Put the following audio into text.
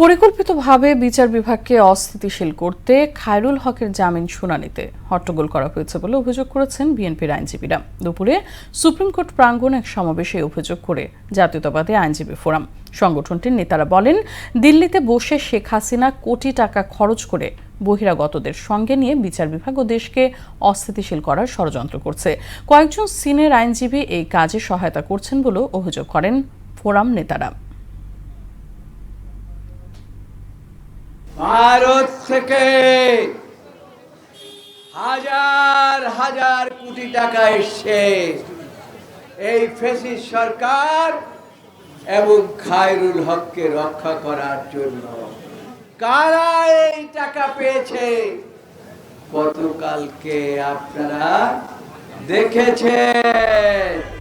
পরিকল্পিতভাবে বিচার বিভাগকে অস্থিতিশীল করতে খায়রুল হকের জামিন শুনানিতে হট্টগোল করা হয়েছে বলে অভিযোগ করেছেন বিএনপির আইনজীবীরা। দুপুরে সুপ্রিম কোর্ট প্রাঙ্গণে এক সমাবেশে অভিযোগ করে জাতীয়তাবাদী আইনজীবী ফোরাম। সংগঠনটির নেতারা বলেন, দিল্লিতে বসে শেখ হাসিনা কোটি টাকা খরচ করে বহিরাগতদের সঙ্গে নিয়ে বিচার বিভাগ ও দেশকে অস্থিতিশীল করার ষড়যন্ত্র করছে। কয়েকজন সিনিয়র আইনজীবী এই কাজে সহায়তা করছেন বলেও অভিযোগ করেন ফোরাম নেতারা। ভারত থেকে হাজার হাজার কোটি টাকা এসছে এই ফেসিস সরকার এবং খায়রুল হককে রক্ষা করার জন্য। কারা এই টাকা পেয়েছে? গতকালকে আপনারা দেখেছেন।